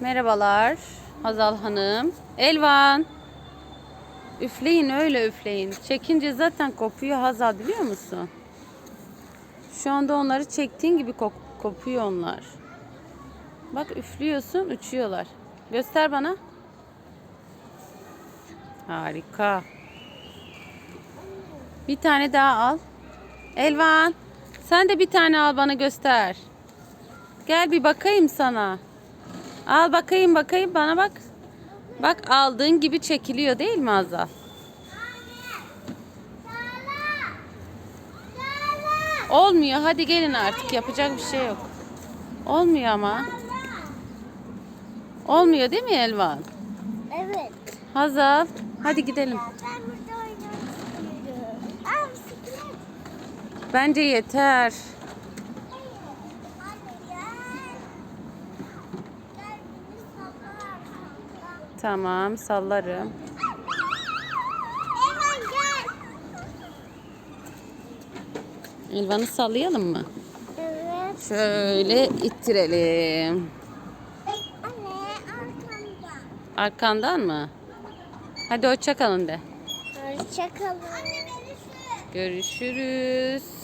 Merhabalar Hazal Hanım. Elvan. Üfleyin öyle üfleyin. Çekince zaten kopuyor Hazal biliyor musun? Şu anda onları çektiğin gibi kop- kopuyor onlar. Bak üflüyorsun uçuyorlar. Göster bana. Harika. Bir tane daha al. Elvan. Sen de bir tane al bana göster. Gel bir bakayım sana. Al bakayım bakayım bana bak. Bak aldığın gibi çekiliyor değil mi Azal? Olmuyor hadi gelin artık yapacak bir şey yok. Olmuyor ama. Olmuyor değil mi Elvan? Evet. Hazal hadi gidelim. Bence yeter. Anne gel. Gel beni sallar arkamdan. Tamam sallarım. Eymen gel. Elvan'ı sallayalım mı? Evet. Şöyle ittirelim. Anne arkamdan. Arkandan mı? Hadi hoşça kalın de. Sür. Görüşürüz. Görüşürüz.